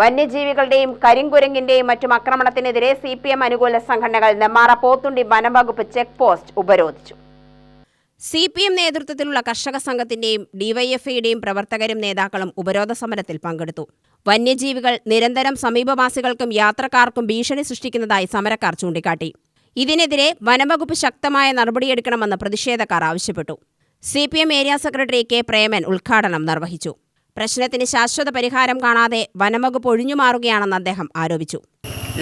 വന്യജീവികളുടെയും കരിങ്കുരങ്ങിന്റെയും മറ്റും ആക്രമണത്തിനെതിരെ C P M അനുകൂല സംഘടനകൾ നെമ്മാറ പോത്തുണ്ടി വനംവകുപ്പ് ചെക്ക് പോസ്റ്റ് ഉപരോധിച്ചു. സി പി എം നേതൃത്വത്തിലുള്ള കർഷക സംഘത്തിന്റെയും ഡിവൈഎഫ്ഐയുടെയും പ്രവർത്തകരും നേതാക്കളും ഉപരോധ സമരത്തിൽ പങ്കെടുത്തു. വന്യജീവികൾ നിരന്തരം സമീപവാസികൾക്കും യാത്രക്കാർക്കും ഭീഷണി സൃഷ്ടിക്കുന്നതായി സമരക്കാർ ചൂണ്ടിക്കാട്ടി. ഇതിനെതിരെ വനംവകുപ്പ് ശക്തമായ നടപടിയെടുക്കണമെന്ന് പ്രതിഷേധക്കാർ ആവശ്യപ്പെട്ടു. C area secretary K Preman ഉദ്ഘാടനം നിർവഹിച്ചു. പ്രശ്നത്തിന് ശാശ്വത പരിഹാരം കാണാതെ വനംവകുപ്പ് ഒഴിഞ്ഞുമാറുകയാണെന്ന് അദ്ദേഹം ആരോപിച്ചു.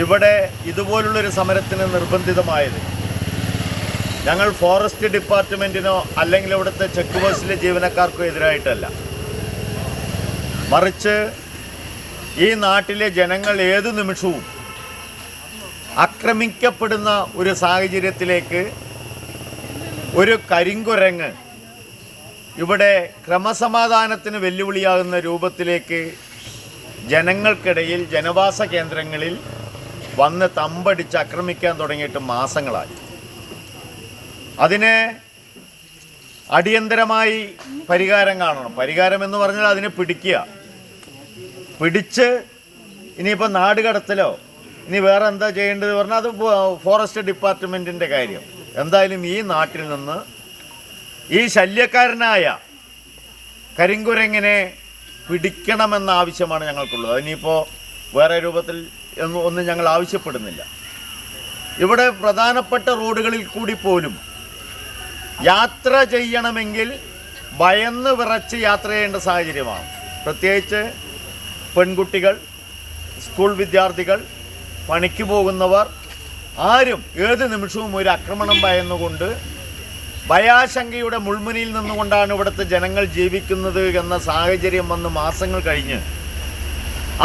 ഇവിടെ ഇതുപോലുള്ളൊരു സമരത്തിന് നിർബന്ധിതമായത് ഞങ്ങൾ ഫോറസ്റ്റ് ഡിപ്പാർട്ട്മെന്റിനോ അല്ലെങ്കിൽ ഇവിടുത്തെ ചെക്ക് പോസ്റ്റിലെ ജീവനക്കാർക്കോ എതിരായിട്ടല്ല. മറിച്ച് ഈ നാട്ടിലെ ജനങ്ങൾ ഏതു നിമിഷവും ആക്രമിക്കപ്പെടുന്ന ഒരു സാഹചര്യത്തിലേക്ക് ഒരു കരിങ്കുരങ്ങ് ഇവിടെ ക്രമസമാധാനത്തിന് വെല്ലുവിളിയാകുന്ന രൂപത്തിലേക്ക് ജനങ്ങൾക്കിടയിൽ ജനവാസ കേന്ദ്രങ്ങളിൽ വന്ന് തമ്പടിച്ച് ആക്രമിക്കാൻ തുടങ്ങിയിട്ട് മാസങ്ങളായി. അതിന് അടിയന്തരമായി പരിഹാരം കാണണം. പരിഹാരം എന്ന് പറഞ്ഞാൽ അതിനെ പിടിക്കുക. പിടിച്ച് ഇനിയിപ്പോൾ നാട് കടത്തലോ ഇനി വേറെ എന്താ ചെയ്യേണ്ടത് പറഞ്ഞാൽ അത് ഫോറസ്റ്റ് ഡിപ്പാർട്ട്മെന്റിന്റെ കാര്യം. എന്തായാലും ഈ നാട്ടിൽ നിന്ന് ഈ ശല്യക്കാരനായ കരിങ്കുരങ്ങിനെ പിടിക്കണമെന്ന ആവശ്യമാണ് ഞങ്ങൾക്കുള്ളത്. അതിനിപ്പോൾ വേറെ രൂപത്തിൽ ഒന്നും ഞങ്ങൾ ആവശ്യപ്പെടുന്നില്ല. ഇവിടെ പ്രധാനപ്പെട്ട റോഡുകളിൽ കൂടി പോലും യാത്ര ചെയ്യണമെങ്കിൽ ഭയന്ന് വിറച്ച് യാത്ര ചെയ്യേണ്ട സാഹചര്യമാണ്. പ്രത്യേകിച്ച് പെൺകുട്ടികൾ സ്കൂൾ വിദ്യാർത്ഥികൾ പണിക്ക് പോകുന്നവർ ആരും ഏത് നിമിഷവും ഒരു ആക്രമണം ഭയന്നുകൊണ്ട് ഭയാശങ്കയുടെ മുൾമുനയിൽ നിന്നുകൊണ്ടാണ് ഇവിടുത്തെ ജനങ്ങൾ ജീവിക്കുന്നത് എന്ന സാഹചര്യം വന്ന് മാസങ്ങൾ കഴിഞ്ഞ്.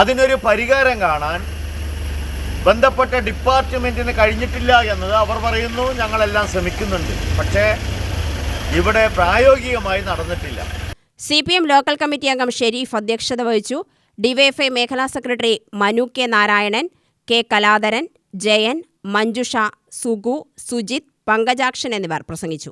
അതിനൊരു പരിഹാരം കാണാൻ ബന്ധപ്പെട്ട ഡിപ്പാർട്ട്മെന്റിന് കഴിഞ്ഞിട്ടില്ല എന്നത് അവർ പറയുന്നു ഞങ്ങളെല്ലാം ശ്രമിക്കുന്നുണ്ട്. പക്ഷേ ഇവിടെ പ്രായോഗികമായി നടന്നിട്ടില്ല. C P M local committee അംഗം ഷെരീഫ് അധ്യക്ഷത വഹിച്ചു. ഡിവൈഎഫ്ഐ മേഖലാ secretary Manu K Narayanan K Kaladharan Jayan Manjusha Sugu Sujith Pankajakshan എന്നിവർ പ്രസംഗിച്ചു.